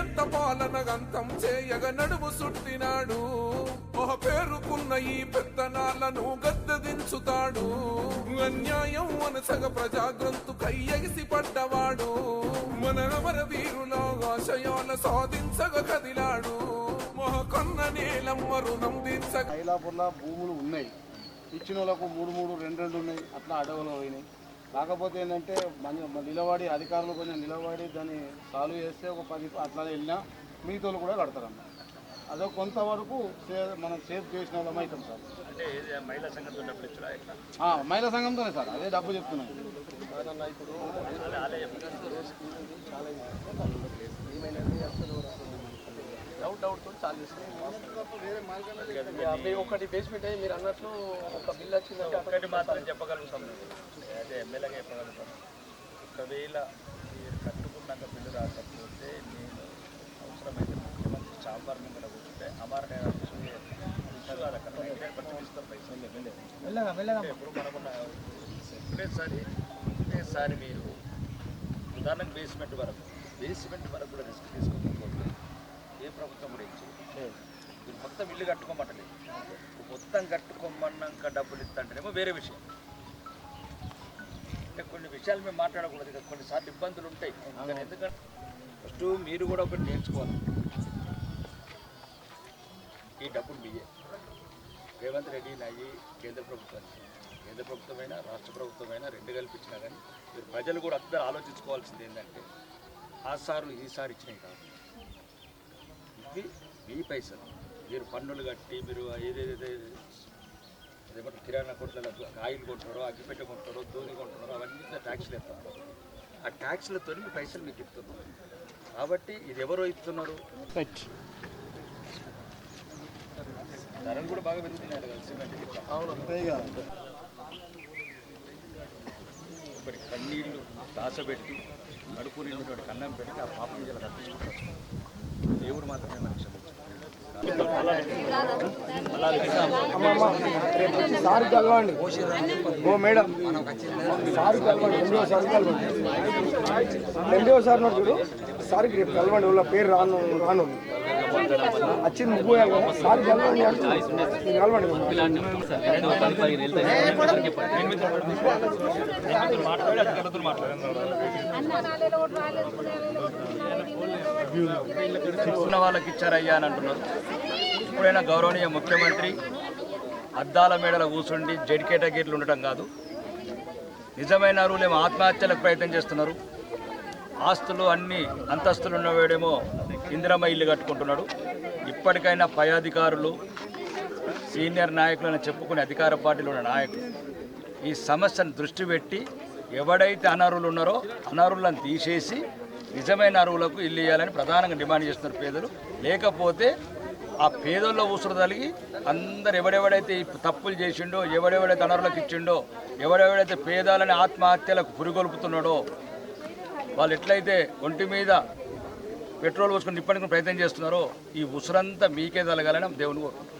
ఎంత నియంత పాలన గంతం చేయగ నడుము సుట్టినాడు? ఒక పేరుకున్న ఈ పెత్తనాలను గద్దదించుతాడు అన్యాయం అనసగ ప్రజాగ్రంతు కయ్యగిసి పడ్డవాడు. మన అమర వీరుల ఆశయాల సాధించగ కదిలాడు. మహకన్న నీలమ్మ రుణం తీర్చగ భూములు ఉన్నాయి. ఇచ్చిన వాళ్ళకు మూడు మూడు రెండు రెండు ఉన్నాయి. అట్లా అడవులు పోయినాయి. కాకపోతే ఏంటంటే మన నిలబడి అధికారులు కొంచెం నిలబడి దాన్ని సాల్వ్ చేస్తే ఒక పది అట్లా వెళ్ళినా మిగతా కూడా కడతారన్న అదో కొంతవరకు సే- మనం సేఫ్ చేసిన వాళ్ళం అవుతాం సార్. అంటే ఏది మహిళా సంఘంతో మహిళా సంఘంతోనే సార్ అదే డబ్బు చెప్తున్నాను డౌట్ డౌట్ తోటి చాలు చేస్తున్నాం ఒకటి బేస్మెంట్ అయ్యి మీరు అన్నట్లు ఒక బిల్ వచ్చిందంటే ఒక్కటి మాత్రం చెప్పగలుగుతాం. అదే ఎమ్మెల్యేగా చెప్పగలుగుతాం. ఒకవేళ మీరు కట్టుకున్నాక బిల్లు రాకపోతే నేను అవసరమైతే ముఖ్యమంత్రి చాంబర్ మీద కూర్చుంటే ఇస్తాం పైసలు? అంటే ఎప్పుడు మనకున్న ఒకటేసారి ఒకటేసారి మీరు ఉదాహరణకు బేస్మెంట్ వరకు బేస్మెంట్ వరకు కూడా రిస్క్ తీసుకోకపోతే ఏ ప్రభుత్వం కూడా ఇచ్చేది మీరు మొత్తం ఇల్లు కట్టుకోమంటలేదు మొత్తం కట్టుకోమన్నాక డబ్బులు ఇస్తాంటేనేమో వేరే విషయం. అంటే కొన్ని విషయాలు మేము మాట్లాడకూడదు. కదా కొన్నిసార్లు ఇబ్బందులు ఉంటాయి. ఎందుకంటే ఫస్ట్ మీరు కూడా ఒకటి నేర్చుకోవాలి. ఈ డబ్బులు మీయే. రేవంత్ రెడ్డి నాయి కేంద్ర ప్రభుత్వానికి కేంద్ర ప్రభుత్వమైనా రాష్ట్ర ప్రభుత్వమైనా రెండు కల్పించినా కానీ మీరు ప్రజలు కూడా అందరూ ఆలోచించుకోవాల్సింది ఏంటంటే ఆ సార్లు ఈ సారి ఇచ్చినాయి కాదు. ఇవి మీ పైసలు. మీరు పన్నులు కట్టి మీరు ఏదేదైతే అదేమంటే కిరాణా కొట్లలో ఆయిల్ కొంటున్నారో అగ్గిపెట్టె కొంటున్నారో దూని కొంటున్నారో అవన్నీ ట్యాక్స్లు ఎత్తున్నారు ఆ ట్యాక్స్లతో మీ పైసలు మీకు ఇస్తున్నారు. కాబట్టి ఇది ఎవరో ఇస్తున్నారు? ధరలు కూడా బాగా పెరుగుతున్నాయి కదా సిమెంట్. మరి కన్నీళ్ళు దాచబెట్టి కడుపు నిండినటువంటి కన్నం పెట్టి ఆ పాపం జిల్లా తప్పించుకుంటారు దేవుడు మాత్రమే మనకి సార్ కలవండి ఓ మేడం సార్ కలవండి ఎండిఓ సార్ కలవండి ఎండిఓ సార్ నాకు చూడు సార్కి రేపు కలవండి వాళ్ళ పేరు రాను రాను వచ్చింది ముగ్గు సార్ కలవండి కలవండి ఉన్న వాళ్ళకి ఇచ్చారయ్యా అని అంటున్నారు. ఇప్పుడైనా గౌరవనీయ ముఖ్యమంత్రి అద్దాల మేడల కూర్చుండి జడికేట గేట్లు ఉండటం కాదు. నిజమైన రూలేమో ఆత్మహత్యలకు ప్రయత్నం చేస్తున్నారు. ఆస్తులు అన్ని అంతస్తులు ఉన్నవాడేమో ఇందిరమ్మ ఇల్లు కట్టుకుంటున్నాడు. ఇప్పటికైనా పై అధికారులు సీనియర్ నాయకులను చెప్పుకునే అధికార పార్టీలో ఉన్న నాయకులు ఈ సమస్యను దృష్టి పెట్టి ఎవడైతే అనర్హులు ఉన్నారో అనర్హులను తీసేసి నిజమైన అరువులకు ఇల్లు ఇవ్వాలని ప్రధానంగా డిమాండ్ చేస్తున్నారు పేదలు. లేకపోతే ఆ పేదల్లో ఊసురు తలిగి అందరు ఎవడెవడైతే ఈ తప్పులు చేసిండో ఎవడెవడైతే అనర్హులకు ఇచ్చిండో ఎవడెవడైతే పేదాలని ఆత్మహత్యలకు పురిగొల్పుతున్నాడో వాళ్ళు ఎట్లయితే ఒంటి మీద పెట్రోల్ పోసుకుని నిప్పడానికి ప్రయత్నం చేస్తున్నారో ఈ ఉసురంతా మీకే తలగాలని దేవుని కోరుకుంటున్నాం.